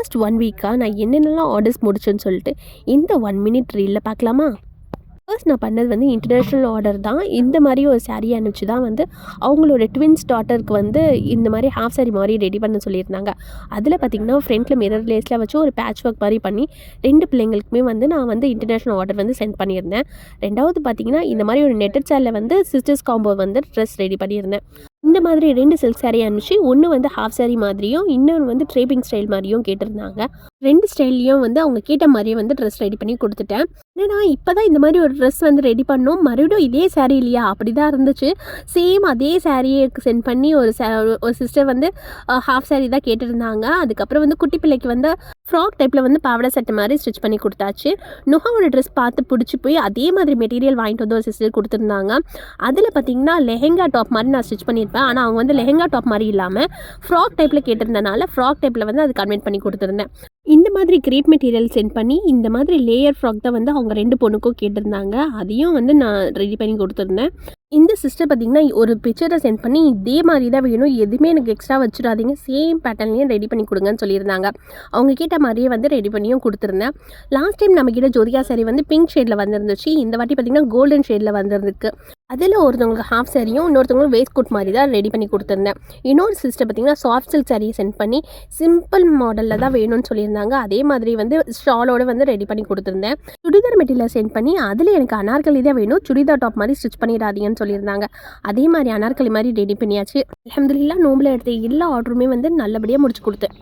Last one வீக்காக நான் என்னென்னலாம் ஆர்டர்ஸ் முடிச்சேன்னு சொல்லிட்டு இந்த ஒன் மினிட் ரீலில் பார்க்கலாமா? ஃபர்ஸ்ட் நான் பண்ணது வந்து இன்டர்நேஷ்னல் ஆர்டர் தான். இந்த மாதிரி ஒரு சாரீ அனுப்பிச்சு தான் வந்து அவங்களோட ட்வின்ஸ் டாட்டருக்கு வந்து இந்த மாதிரி ஹாஃப் saree மாதிரி ரெடி பண்ண சொல்லியிருந்தாங்க. அதில் பார்த்திங்கன்னா ஃப்ரண்ட்டில் மிரர் லேஸில் வச்சு ஒரு பேட்ச் ஒர்க் மாதிரி பண்ணி ரெண்டு பிள்ளைங்களுக்குமே வந்து நான் வந்து இன்டர்நேஷ்னல் ஆர்டர் வந்து சென்ட் பண்ணியிருந்தேன். ரெண்டாவது பார்த்திங்கன்னா இந்த மாதிரி ஒரு நெட்டட் சேரில் வந்து சிஸ்டர்ஸ் காம்போ வந்து ட்ரெஸ் ரெடி பண்ணியிருந்தேன். இந்த மாதிரி ரெண்டு சில்க் சாரீ அனுப்பிச்சு ஒன்று வந்து ஹாஃப் சாரீ மாதிரியும் இன்னொன்று வந்து ட்ரேப்பிங் ஸ்டைல் மாதிரியும் கேட்டிருந்தாங்க. ரெண்டு ஸ்டைல்லையும் வந்து அவங்க கேட்ட மாதிரியே வந்து ட்ரெஸ் ரெடி பண்ணி கொடுத்துட்டேன். என்னடா இப்போ தான் இந்த மாதிரி ஒரு ட்ரெஸ் வந்து ரெடி பண்ணோம். மறுபடியும் இதே சேரீ இல்லையா? அப்படி தான் இருந்துச்சு. சேம் அதே சாரியை சென்ட் பண்ணி ஒரு ஒரு சிஸ்டர் வந்து ஹாஃப் சேரீ தான் கேட்டிருந்தாங்க. அதுக்கப்புறம் வந்து குட்டி பிள்ளைக்கு வந்து ஃப்ராக் டைப்பில் வந்து பாவாடை சட்டை மாதிரி ஸ்டிச் பண்ணி கொடுத்தாச்சு. நுகாவோட ட்ரெஸ் பார்த்து பிடிச்சி போய் அதே மாதிரி மெட்டீரியல் வாங்கிட்டு வந்து ஒரு சிஸ்டர் கொடுத்துருந்தாங்க. அதில் பார்த்தீங்கன்னா லெஹெங்கா டாப் மாதிரி நான் ஸ்டிச் பண்ணியிருப்பேன். ஆனால் அவங்க வந்து லெஹெங்கா டாப் மாதிரி இல்லாமல் ஃப்ராக் டைப்பில் கேட்டிருந்தனால ஃப்ராக் டைப்பில் வந்து அது கன்வெர்ட் பண்ணி கொடுத்துருந்தேன். இந்த மாதிரி கிரேப் மெட்டீரியல் சென்ட் பண்ணி இந்த மாதிரி லேயர் ஃப்ராக் தான் வந்து அவங்க ரெண்டு பொண்ணுக்கும் கேட்டிருந்தாங்க. அதையும் வந்து நான் ரெடி பண்ணி கொடுத்துருந்தேன். இந்த சிஸ்டர் பார்த்தீங்கன்னா ஒரு பிக்சரை சென்ட் பண்ணி இதே மாதிரி தான் வேணும். எதுவுமே எனக்கு எக்ஸ்ட்ரா வச்சிடாதீங்க. சேம் பேட்டர்ன்லேயும் ரெடி பண்ணி கொடுங்கன்னு சொல்லியிருந்தாங்க. அவங்க கேட்ட மாதிரியே வந்து ரெடி பண்ணியும் கொடுத்துருந்தேன். லாஸ்ட் டைம் நம்ம கிட்ட ஜோதிகா சாரி வந்து பிங்க் ஷேடில் வந்திருந்துச்சு. இந்த வாட்டி பார்த்தீங்கன்னா கோல்டன் ஷேடில் வந்திருக்கு அதில் ஒருத்தவங்களுக்கு ஹாஃப் சாரியும் இன்னொருத்தவங்களுக்கு வேஸ்ட் கோட் மாதிரி தான் ரெடி பண்ணி கொடுத்துருந்தேன். இன்னொரு சிஸ்டர் பார்த்தீங்கன்னா சாஃப்ட் சில்க் சாரியை சென்ட் பண்ணி சிம்பிள் மாடலில் தான் வேணும்னு சொல்லியிருந்தாங்க. அதே மாதிரி வந்து ஷாலோட வந்து ரெடி பண்ணி கொடுத்துருந்தேன். சுடிதார் மெட்டீரியல் சென்ட் பண்ணி அதில் எனக்கு அனார்கலி தான் வேணும். சுடிதார் டாப் மாதிரி ஸ்டிச் பண்ணிடாதீங்கன்னு சொல்லியிருந்தாங்க. அதே மாதிரி அனார்கலி மாதிரி ரெடி பண்ணியாச்சு. அலமதுல்லா நோம்பில் எடுத்த எல்லா ஆர்டருமே வந்து நல்லபடியாக முடிச்சு கொடுத்தேன்.